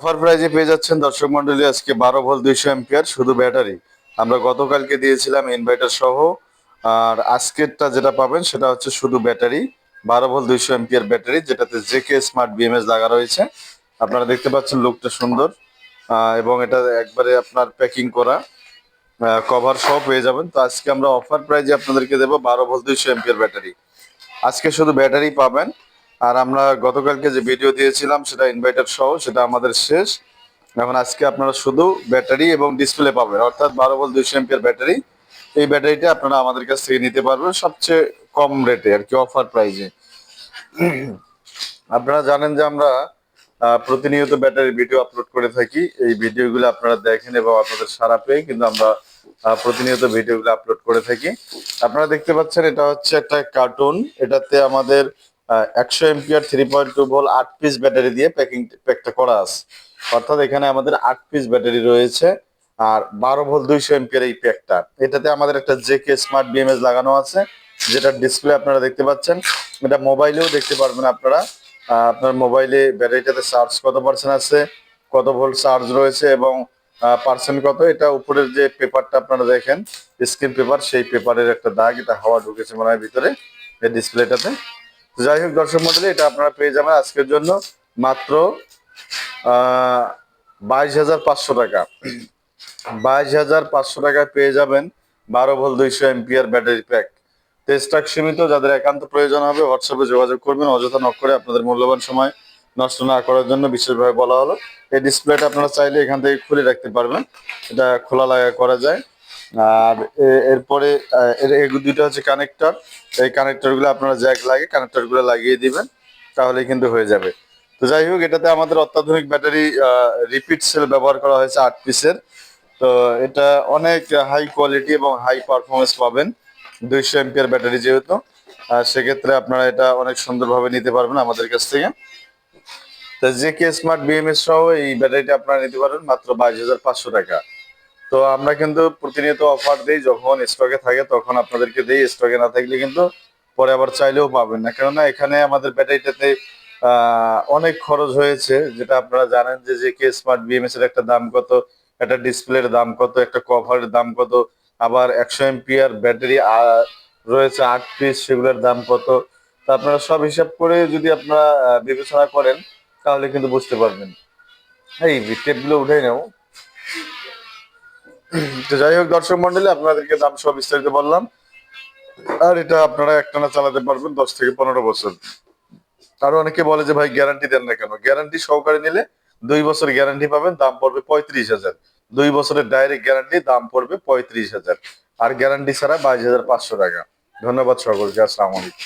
Offer প্রাইজে পেয়ে যাচ্ছেন দর্শক মন্ডলী আজকে বারো ভোল্ট দুইশো এম্পিয়ার শুধু ব্যাটারি। আমরা গতকালকে দিয়েছিলাম ইনভার্টার সহ, আর আজকেরটা যেটা পাবেন সেটা হচ্ছে শুধু ব্যাটারি, বারো ভোল্ট দুইশো এম্পিয়ার ব্যাটারি, যেটাতে জেকে স্মার্ট বিএমএস লাগা রয়েছে। আপনারা দেখতে পাচ্ছেন লুকটা সুন্দর এবং এটা একবারে আপনার প্যাকিং করা কভার সহ পেয়ে যাবেন। তো আজকে আমরা অফার প্রাইজে আপনাদেরকে দেবো বারো ভোল্ট দুইশো এম্পিয়ার ব্যাটারি। আজকে শুধু ব্যাটারি পাবেন আর আমরা গতকালকে যে ভিডিও দিয়েছিলাম, সেটা ইনভার্টার সহ, সেটা আমাদের শেষ। এখন আজকে আপনারা শুধু ব্যাটারি এবং ডিসপ্লে পাবেন। অর্থাৎ বারো ভোল্ট দুইশো এম্পিয়ার ব্যাটারি। এই ব্যাটারিটা আপনারা আমাদের কাছ থেকে নিতে পারবেন সবচেয়ে কম রেটে আর কি অফার প্রাইজে আপনারা জানেন যে আমরা প্রতিনিয়ত ব্যাটারি ভিডিও আপলোড করে থাকি। এই ভিডিওগুলো আপনারা দেখেন এবং আপনাদের সারা পেয়ে কিন্তু আমরা প্রতিনিয়ত ভিডিওগুলো আপলোড করে থাকি। আপনারা দেখতে পাচ্ছেন, এটা হচ্ছে একটা কার্টুন এটাতে আমাদের একশো এমপিআর থ্রি পয়েন্ট টু ভোল আট পিস ব্যাটারি দিয়ে প্যাকিং প্যাকটা করা আছে। অর্থাৎ এখানে আমাদের আট পিস ব্যাটারি রয়েছে, আর বারো ভোল দুইশো এমপিআর এই প্যাকটা এটাতে আমাদের একটা জেকে স্মার্ট বিএমএস লাগানো আছে যেটা ডিসপ্লে আপনারা দেখতে পাচ্ছেন। এটা মোবাইলেও দেখতে পারবেন আপনারা। আপনার মোবাইলে ব্যাটারিটাতে চার্জ কত পার্সেন্ট আছে, কত ভোল্ট চার্জ রয়েছে এবং পার্সেন্ট কত, এটা উপরের যে পেপারটা আপনারা দেখেন স্ক্রিন পেপার সেই পেপারের একটা দাগ, এটা হাওয়া ঢুকেছে মনে হয় ভিতরে, এই ডিসপ্লেটাতে যাই হোক, দর্শক মন্ডলী, এটা আপনারা পেয়ে যাবেন আজকের জন্য মাত্র বাইশ হাজার পাঁচশো টাকা। বাইশ হাজার পাঁচশো টাকায় পেয়ে যাবেন বারো ভোল দুইশো এমপিআর ব্যাটারি প্যাক। তো স্টক সীমিত, যাদের একান্ত প্রয়োজন হবে, হোয়াটসঅ্যাপে যোগাযোগ করবেন, অযথা নক করে আপনাদের মূল্যবান সময় নষ্ট না করার জন্য বিশেষভাবে বলা হলো। এই ডিসপ্লেটা আপনারা চাইলে এখান থেকে খুলে রাখতে পারবেন। এটা খোলা লাগা করা যায়। আর এরপরে এর দুইটা হচ্ছে কানেক্টর এই কানেক্টরগুলো আপনারা জ্যাক লাগে কানেক্টরগুলো লাগিয়ে দিবেন, তাহলে কিন্তু হয়ে যাবে। তো যাই হোক, এটাতে আমাদের অত্যাধুনিক ব্যাটারি রিপিট সেল ব্যবহার করা হয়েছে আট পিসের তো এটা অনেক হাই কোয়ালিটি এবং হাই পারফরমেন্স পাবেন, দুইশো এমপিআর ব্যাটারি যেহেতু। সেক্ষেত্রে আপনারা এটা অনেক সুন্দরভাবে নিতে পারবেন আমাদের কাছ থেকে। তো যে কে স্মার্ট বিএমএস সহ এই ব্যাটারিটা আপনারা নিতে পারবেন মাত্র বাইশ হাজার পাঁচশো টাকা। তো আমরা কিন্তু প্রতিনিয়ত অফার দিই, যখন স্টকে থাকে তখন আপনাদেরকে দিই স্টকে না থাকলে কিন্তু পরে আবার চাইলেও পাবেন না। কেননা এখানে আমাদের ব্যাটারিটাতে অনেক খরচ হয়েছে, যেটা আপনারা জানেন যে যে কে স্মার্ট বিএমএস এর একটা দাম কত, একটা ডিসপ্লের দাম কত, একটা কভারের দাম কত, আবার একশো এমপিআর ব্যাটারি রয়েছে আট পিস সেগুলোর দাম কত। তা আপনারা সব হিসাব করে যদি আপনারা বিবেচনা করেন, তাহলে কিন্তু বুঝতে পারবেন। এই টেপগুলো উঠে নেও তো যাই হোক, দর্শক মন্ডলী, আপনাদেরকে দাম সব বিস্তারিত বললাম। আর এটা আপনারা একটানা চালাতে পারবেন দশ থেকে পনেরো বছর। আরও অনেকে বলে যে, ভাই গ্যারান্টি দেন না কেন? গ্যারান্টি সহকারে নিলে দুই বছর গ্যারান্টি পাবেন, দাম পড়বে পঁয়ত্রিশ হাজার। দুই বছরের ডাইরেক্ট গ্যারান্টি দাম পড়বে পঁয়ত্রিশ হাজার। আর গ্যারান্টি ছাড়া বাইশ হাজার পাঁচশো টাকা। ধন্যবাদ সকলকে, আসসালামু আলাইকুম।